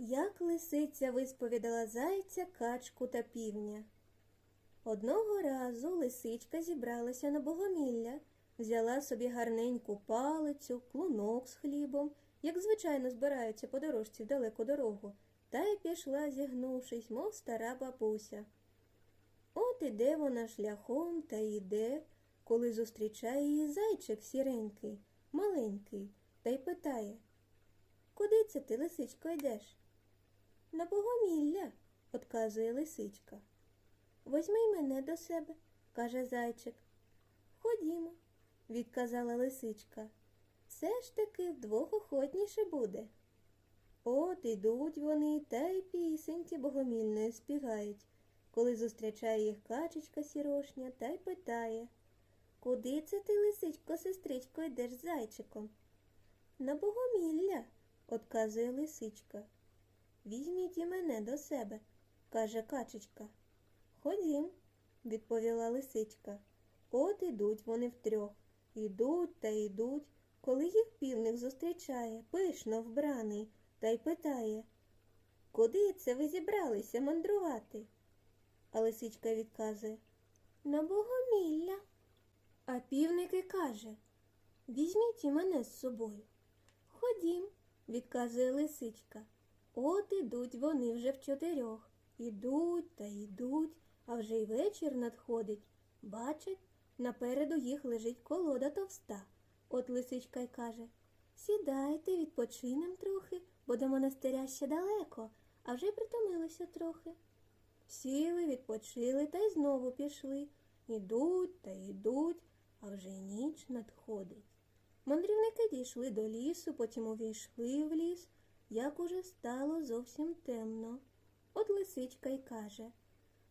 Як лисиця висповідала зайця, качку та півня. Одного разу лисичка зібралася на богомілля, взяла собі гарненьку палицю, клунок з хлібом, як звичайно збираються по дорожці в далеку дорогу, та й пішла, зігнувшись, мов стара бабуся. От іде вона шляхом та йде, коли зустрічає її зайчик сіренький, маленький, та й питає Куди це ти, лисичко, йдеш? На богомілля, отказує лисичка. Возьми мене до себе, каже зайчик. Ходімо, відказала лисичка. Все ж таки вдвох охотніше буде. От ідуть вони та й пісеньки богомільної співають, коли зустрічає їх качечка сірошня та й питає Куди це ти, лисичко, сестричко, йдеш з зайчиком? На богомілля, отказує лисичка. Візьміть і мене до себе, каже качечка. Ходім, відповіла лисичка. От ідуть вони втрьох. Ідуть та йдуть, коли їх півник зустрічає, пишно вбраний, та й питає Куди це ви зібралися мандрувати? А лисичка відказує На богомілля. А півник і каже Візьміть і мене з собою. Ходім, відказує лисичка. От ідуть вони вже в чотирьох. Ідуть та йдуть, а вже й вечір надходить. Бачать, напереду їх лежить колода товста. От лисичка й каже Сідайте, відпочинем трохи, бо до монастиря ще далеко, а вже притомилися трохи. Сіли, відпочили та й знову пішли. Ідуть та йдуть, а вже й ніч надходить. Мандрівники дійшли до лісу, потім увійшли в ліс, як уже стало зовсім темно. От лисичка й каже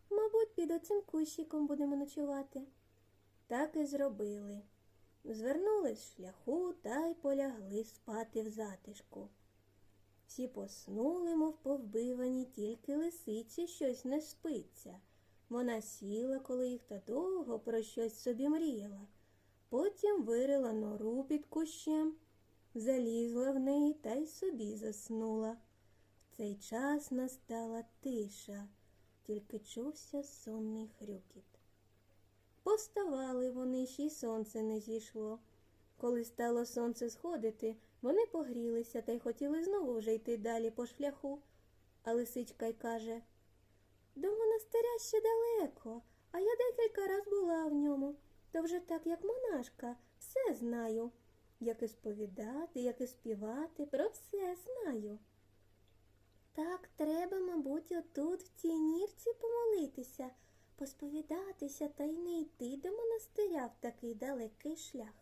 Мабуть, під оцим кущиком будемо ночувати. Так і зробили. Звернули з шляху та й полягли спати в затишку. Всі поснули, мов повбивані, тільки лисиці щось не спиться. Вона сіла, коли їх та довго про щось собі мріяла. Потім вирила нору під кущем, залізла в неї та й собі заснула. В цей час настала тиша, тільки чувся сонний хрюкіт. Поставали вони, ще й сонце не зійшло. Коли стало сонце сходити, вони погрілися та й хотіли знову вже йти далі по шляху. А лисичка й каже До монастиря ще далеко, а я декілька раз була в ньому. То вже так, як монашка, все знаю. Як і сповідати, як і співати, про все знаю. Так треба, мабуть, отут в цій нірці помолитися, посповідатися та й не йти до монастиря в такий далекий шлях.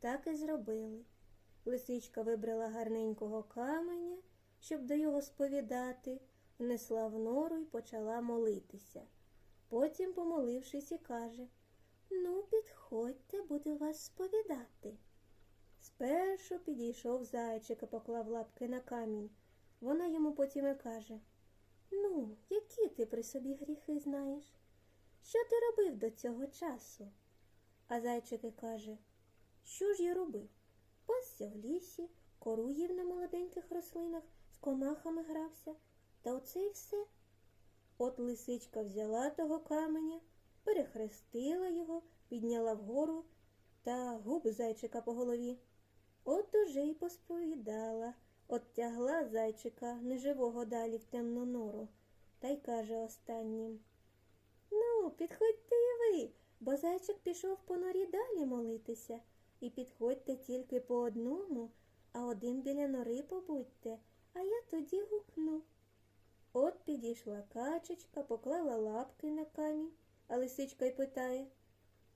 Так і зробили. Лисичка вибрала гарненького каменя, щоб до його сповідати, внесла в нору й почала молитися. Потім, помолившись, і каже Ну, підходьте, буду вас сповідати. Спершу підійшов зайчик і поклав лапки на камінь. Вона йому потім і каже Ну, які ти при собі гріхи знаєш? Що ти робив до цього часу? А зайчик і каже Що ж я робив? Пасся в лісі, кору їв на молоденьких рослинах, з комахами грався, та оце й все. От лисичка взяла того каменя, перехрестила його, підняла вгору та губ зайчика по голові. От уже й посповідала, оттягла зайчика неживого далі в темну нору, та й каже останнім. Ну, підходьте і ви, бо зайчик пішов по норі далі молитися, і підходьте тільки по одному, а один біля нори побудьте, а я тоді гукну. От підійшла качечка, поклала лапки на камінь, а лисичка й питає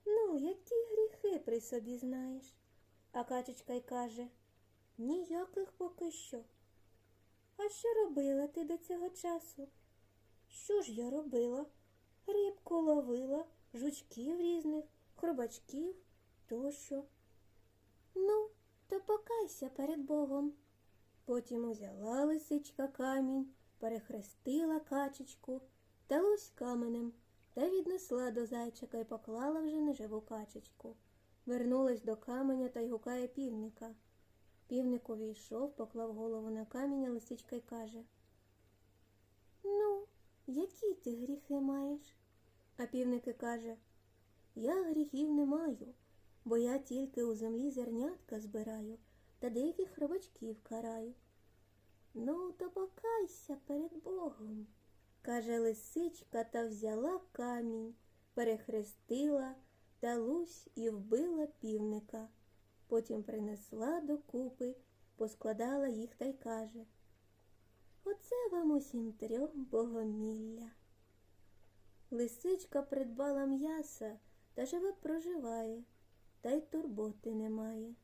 Ну, які гріхи при собі знаєш? А качечка й каже Ніяких поки що. А що робила ти до цього часу? Що ж я робила? Рибку ловила, жучків різних, хробачків тощо. Ну, то покайся перед Богом. Потім узяла лисичка камінь, перехрестила качечку та лось каменем та віднесла до зайчика і поклала вже неживу качечку. Вернулась до каменя та й гукає півника. Півник увійшов, поклав голову на камінь, а лисичка й каже Ну, які ти гріхи маєш? А півник і каже Я гріхів не маю, бо я тільки у землі зернятка збираю та деяких хробачків караю. Ну, то покайся перед Богом, каже лисичка та взяла камінь, перехрестила та лусь і вбила півника. Потім принесла докупи, поскладала їх та й каже Оце вам усім трьом богомілля. Лисичка придбала м'яса та живе проживає, та й турботи немає.